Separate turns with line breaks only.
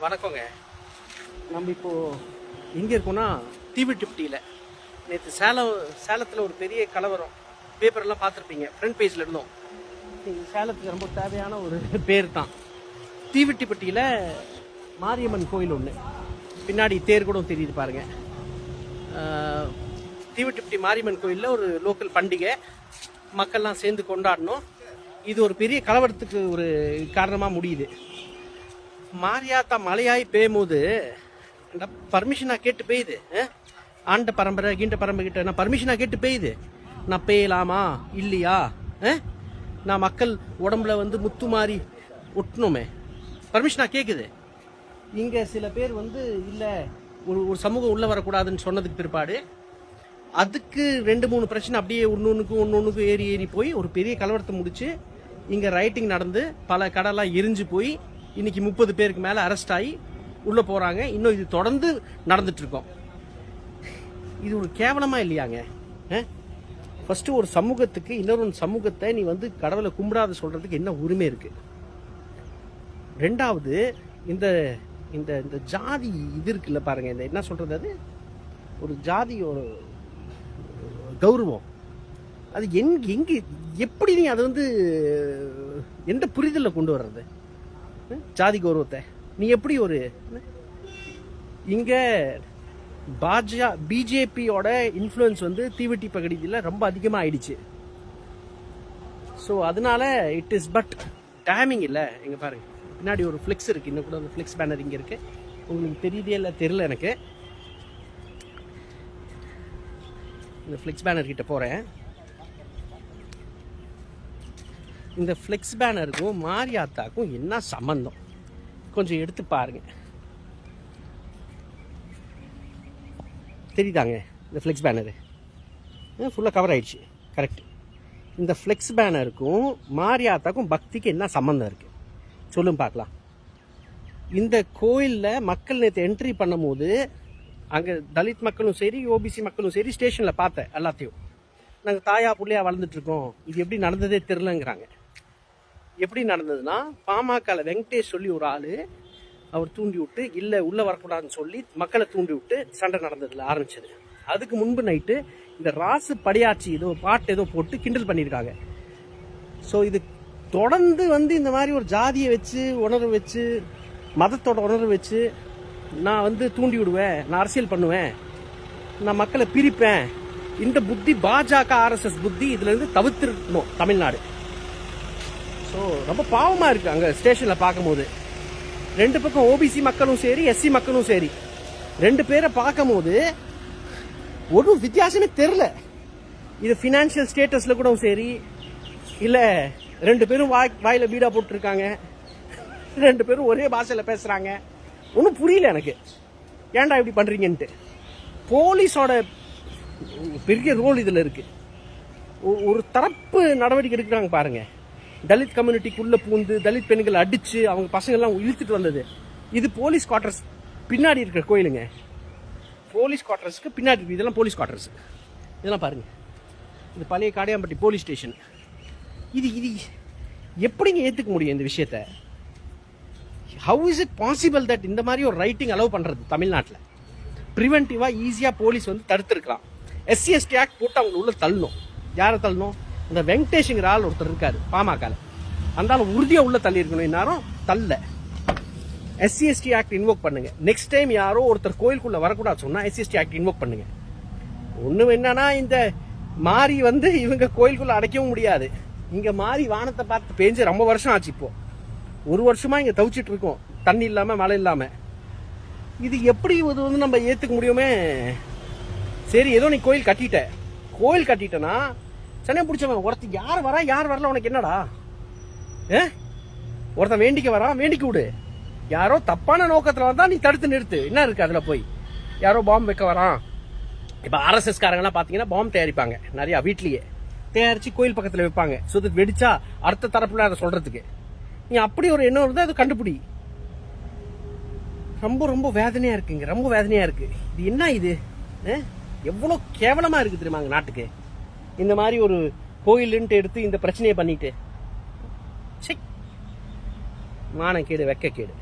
வணக்கங்க. நம்ம இப்போ எங்கே இருக்கோம்னா தீவிட்டிப்டியில் நேற்று சேலம் சேலத்தில் ஒரு பெரிய கலவரம். பேப்பர்லாம் பார்த்துருப்பீங்க ஃப்ரண்ட் பேஜில் இருந்தோம். சேலத்துக்கு ரொம்ப தேவையான ஒரு பேர் தான். தீவிட்டிப்பட்டியில் மாரியம்மன் கோயில் ஒன்று பின்னாடி தேர் கூட தெரியுது பாருங்க. தீவிட்டிப்பட்டி மாரியம்மன் கோயிலில் ஒரு லோக்கல் பண்டிகை. மக்கள்லாம் சேர்ந்து கொண்டாடணும். இது ஒரு பெரிய கலவரத்துக்கு ஒரு காரணமாக முடியுது. மாரியாத்தா மழையாய் பெய்யும்போது பர்மிஷனாக கேட்டு பெய்யுது ஆண்ட பரம்பரை கீண்ட பரம்பரை கிட்ட நான் பர்மிஷனாக கேட்டு பெய்யுது. நான் பெய்யலாமா இல்லையா? நான் மக்கள் உடம்புல வந்து முத்து மாறி ஒட்டணுமே. பர்மிஷனாக கேட்குது இங்கே சில பேர் வந்து இல்லை ஒரு ஒரு சமூகம் உள்ளே வரக்கூடாதுன்னு சொன்னதுக்கு பிற்பாடு அதுக்கு ரெண்டு மூணு பிரச்சனை அப்படியே ஒன்று ஒன்றுக்கும் ஒன்று ஒன்றுக்கும் ஏறி ஏறி போய் ஒரு பெரிய கலவரத்தை முடித்து இங்கே ரைட்டிங் நடந்து பல கடைலாம் எரிஞ்சு போய் இன்னைக்கு முப்பது பேருக்கு மேலே அரெஸ்ட் ஆகி உள்ளே போகிறாங்க இன்னும் இது தொடர்ந்து நடந்துட்டு இருக்கோம். இது ஒரு கேவலமா இல்லையாங்க? ஃபர்ஸ்ட் ஒரு சமூகத்துக்கு இன்னொரு சமூகத்தை நீ வந்து கடவுளை கும்பிடாத சொல்றதுக்கு என்ன உரிமை இருக்கு? ரெண்டாவது இந்த இந்த இந்த ஜாதி இது இருக்குல்ல பாருங்க. இந்த என்ன சொல்றது அது? ஒரு ஜாதி ஒரு கௌரவம். அது எங்க எங்க எப்படி நீ அதை வந்து எந்த புரிதலில் கொண்டு வர்றது? ஜாதி கௌரவத்தை. நீ எப்படி ஒரு இங்கே இங்க பாஜா பிஜேபியோட இன்ஃப்ளூயன்ஸ் வந்து தீவெட்டி பகுதியில் ரொம்ப அதிகமாக ஆயிடுச்சு ஸோ அதனால இட் இஸ் பட் டேமிங் இல்லை. இங்கே பாருங்க. பின்னாடி ஒரு ஃப்ளெக்ஸ் இருக்குது இன்னும் கூட அந்த ஃப்ளெக்ஸ் பேனர் இங்கே இருக்கு. உங்களுக்கு தெரியுதே இல்லை தெரியல எனக்கு. இந்த ஃப்ளெக்ஸ் பேனர் கிட்ட போகிறேன் இந்த ஃப்ளெக்ஸ் பேனருக்கும் மாரியாத்தாக்கும் என்ன சம்மந்தம் கொஞ்சம் எடுத்து பாருங்க. தெரியுதாங்க இந்த ஃப்ளெக்ஸ் பேனரு ஃபுல்லாக கவர் ஆயிடுச்சு. கரெக்ட் இந்த ஃப்ளெக்ஸ் பேனருக்கும் மாரியாத்தாக்கும் பக்திக்கு என்ன சம்மந்தம் இருக்கு? சொல்லும் பார்க்கலாம். இந்த கோயிலில் மக்கள் நேற்று என்ட்ரி பண்ணும்போது அங்கே தலித் மக்களும் சரி ஓபிசி மக்களும் சரி ஸ்டேஷனில் பார்த்தேன் எல்லாத்தையும். நாங்கள் தாயா புள்ளையா வளர்ந்துட்டு இருக்கோம். இது எப்படி நடந்ததே தெரிலங்கிறாங்க எப்படி நடந்ததுன்னா பாமகல வெங்கடேஷ் சொல்லி ஒரு ஆளு அவர் தூண்டி விட்டு இல்லை உள்ளே வரக்கூடாதுன்னு சொல்லி மக்களை தூண்டி விட்டு சண்டை நடந்ததில் ஆரம்பிச்சது. அதுக்கு முன்பு நைட்டு இந்த ராசு படையாட்சி ஏதோ பாட்டு ஏதோ போட்டு கிண்டல் பண்ணியிருக்காங்க. ஸோ இது தொடர்ந்து வந்து இந்த மாதிரி ஒரு ஜாதியை வச்சு உணர்வு வச்சு மதத்தோட உணர்வு வச்சு நான் வந்து தூண்டி விடுவேன் நான் அரசியல் பண்ணுவேன் நான் மக்களை பிரிப்பேன் இந்த புத்தி பாஜக ஆர்எஸ்எஸ் புத்தி இதுலேருந்து தவிர்த்திருக்கணும் தமிழ்நாடு. ஸோ ரொம்ப பாவமாக இருக்குது அங்கே ஸ்டேஷனில் பார்க்கும்போது. ரெண்டு பக்கம் ஓபிசி மக்களும் சரி எஸ்சி மக்களும் சரி. ரெண்டு பேரை பார்க்கும்போது ஒரு வித்தியாசமே தெரில இது ஃபினான்ஷியல் ஸ்டேட்டஸில் கூட சரி இல்லை ரெண்டு பேரும் வாய் வாயில் வீடாக போட்டிருக்காங்க. ரெண்டு பேரும் ஒரே பாஷையில் பேசுகிறாங்க ஒன்றும் புரியல எனக்கு. ஏன்டா இப்படி பண்ணுறீங்கன்ட்டு போலீஸோட பெரிய ரோல் இதில் இருக்குது ஒரு தரப்பு நடவடிக்கை எடுக்கிறாங்க பாருங்கள் தலித் கம்யூனிட்டிக்குள்ளே பூந்து தலித் பெண்கள் அடித்து அவங்க பசங்கள்லாம் இழுத்துட்டு வந்தது. இது போலீஸ் குவார்டர்ஸ் பின்னாடி இருக்கிற கோயிலுங்க. போலீஸ் குவார்டர்ஸ்க்கு பின்னாடி இருக்கு. இதெல்லாம் போலீஸ் குவார்டர்ஸ் இதெல்லாம் பாருங்கள் இது பழைய காடையாம்பட்டி போலீஸ் ஸ்டேஷன். இது இது எப்படிங்க ஏற்றுக்க முடியும் இந்த விஷயத்த? How is it possible that இந்த மாதிரி ஒரு ரைட்டிங் அலோவ் பண்ணுறது தமிழ்நாட்டில்? ப்ரிவென்டிவாக ஈஸியாக போலீஸ் வந்து தடுத்துருக்கலாம். எஸ்சி எஸ்டி ஆக்ட் போட்டு அவங்க உள்ளே தள்ளணும். யாரை தள்ளணும்? இந்த வெங்கடேஷுங்கிற ஆள் ஒருத்தர் இருக்காரு பாமகல. அந்த ஆள் உறுதியா உள்ள தள்ளி இருக்கணும் இந்நேரம் தள்ள எஸ்சிஎஸ்டி ஆக்ட் இன்வோக் பண்ணுங்க. நெக்ஸ்ட் டைம் யாரோ ஒருத்தர் கோயிலுக்குள்ள வரக்கூடாது சொன்னா எஸ்சிஎஸ்டி ஆக்ட் இன்வோக் பண்ணுங்க. ஒண்ணு என்னன்னா இந்த மாறி வந்து இவங்க கோயிலுக்குள்ள அடைக்கவும் முடியாது. இங்க மாறி வானத்தை பார்த்து பேஞ்சு ரொம்ப வருஷம் ஆச்சு இப்போ. ஒரு வருஷமா இங்க தவிச்சிட்டு இருக்கோம். தண்ணி இல்லாம மழை இல்லாம. இது எப்படி இது வந்து நம்ம ஏத்துக்க முடியுமே? சரி ஏதோ நீ கோயில் கட்டிட்ட. கோயில் கட்டிட்டனா சனே பிடிச்சவன் ஒருத்தன் யார் வரா யார் வரல உனக்கு என்னடா? ஏ? ஒருத்தன் வேண்டிக்க வரான் வேண்டிக்க விடு. யாரோ தப்பான நோக்கத்தில் வந்தால் நீ தடுத்து நிறுத்து. என்ன இருக்குது அதில் போய்? யாரோ பாம்பு வைக்க வரான். இப்போ ஆர்எஸ்எஸ் பார்த்தீங்கன்னா பாத்தீங்கன்னா பாம்பு தயாரிப்பாங்க. நிறையா வீட்லேயே. தயாரித்து கோயில் பக்கத்தில் வைப்பாங்க. ஸோ இது வெடிச்சா அடுத்த தரப்புல அதை சொல்கிறதுக்கு நீ அப்படி ஒரு எண்ணம் இருந்தால் அது கண்டுபிடி. ரொம்ப ரொம்ப வேதனையாக இருக்குங்க. ரொம்ப வேதனையாக இருக்குது இது என்ன இது? எவ்வளோ கேவலமாக இருக்குது தெரியுமா நாட்டுக்கு? இந்த மாதிரி ஒரு கோயிலுன்ட்டு எடுத்து இந்த பிரச்சனையை பண்ணிட்டு ச்சை. மானக்கேடு வெக்கக்கேடு